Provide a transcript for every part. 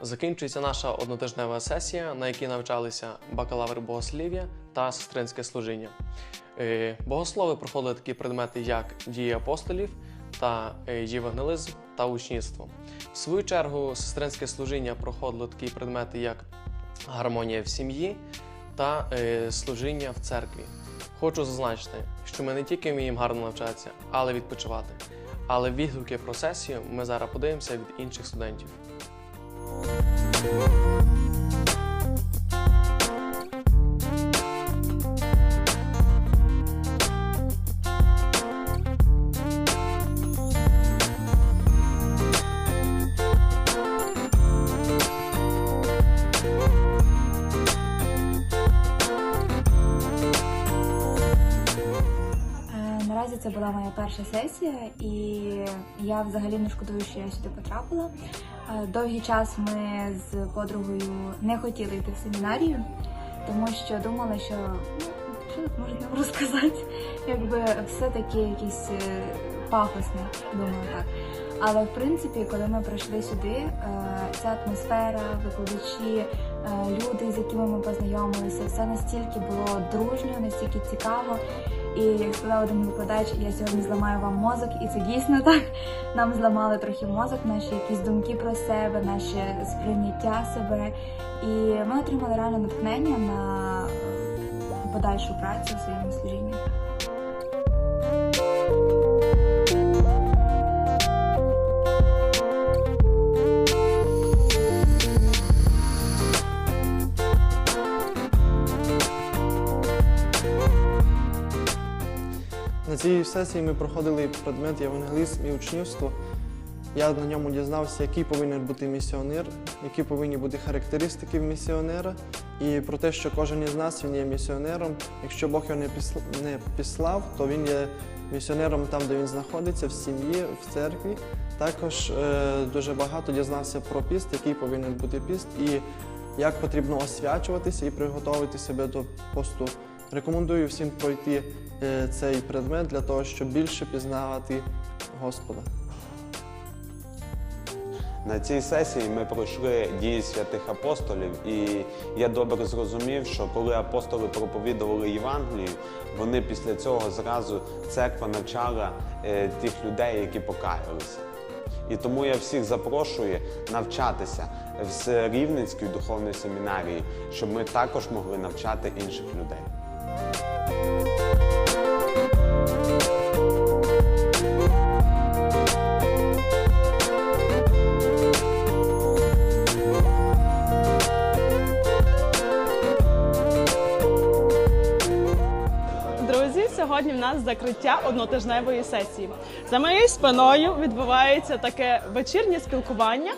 Закінчується наша однотижнева сесія, на якій навчалися бакалавр богослів'я та сестринське служіння. Е, Богослови проходили такі предмети, як дії апостолів та е, євангелизм та учнівство. В свою чергу, сестринське служіння проходило такі предмети, як гармонія в сім'ї та е, служіння в церкві. Хочу зазначити, що ми не тільки вміємо гарно навчатися, але відпочивати. Але відгуки про сесію ми зараз подивимося від інших студентів. Е, це була моя перша сесія, і я взагалі не шкодую, що я сюди потрапила. Е, Довгий час ми з подругою не хотіли йти в семінарію, тому що думали, що ну, що тут можна розказати, якби все таке якесь е, пафосне, думаю так. Але в принципі, коли ми прийшли сюди, е, ця атмосфера, викладачі, люди, з якими ми познайомилися, все настільки було дружньо, настільки цікаво. І як один викладач, я сьогодні зламаю вам мозок, і це дійсно так. Нам зламали трохи мозок, наші якісь думки про себе, наше сприйняття себе. І ми отримали реально натхнення на подальшу працю в своєму служінні. На цій сесії ми проходили предмет євангелізм і учнівство. Я на ньому дізнався, який повинен бути місіонер, які повинні бути характеристики місіонера, і про те, що кожен із нас він є місіонером. Якщо Бог його не післав, то він є місіонером там, де він знаходиться, в сім'ї, в церкві. Також е, дуже багато дізнався про піст, який повинен бути піст, і як потрібно освячуватися і приготувати себе до посту. Рекомендую всім пройти е, цей предмет для того, щоб більше пізнавати Господа. На цій сесії ми пройшли дії святих апостолів, і я добре зрозумів, що коли апостоли проповідували Євангелію, вони після цього зразу церква навчала е, тих людей, які покаялися. І тому я всіх запрошую навчатися в Рівненській духовній семінарії, щоб ми також могли навчати інших людей. Thank you. Сьогодні в нас закриття однотижневої сесії. За моєю спиною відбувається таке вечірнє спілкування,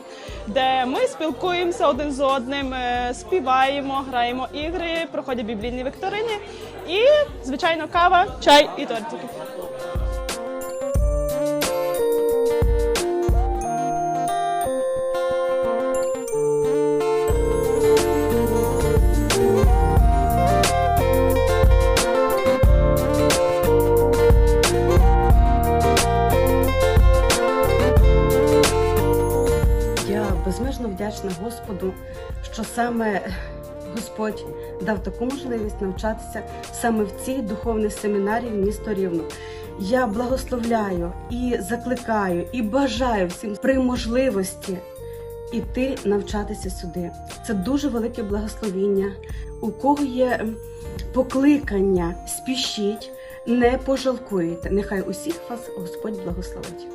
де ми спілкуємося один з одним, е, співаємо, граємо ігри, проходять біблійні вікторини і, звичайно, кава, чай і тортики. Вдячна Господу, що саме Господь дав таку можливість навчатися саме в цій духовній семінарії в місто Рівно. Я благословляю і закликаю, і бажаю всім при можливості іти навчатися сюди. Це дуже велике благословіння. У кого є покликання, спішіть, не пожалкуєте. Нехай усіх вас Господь благословить.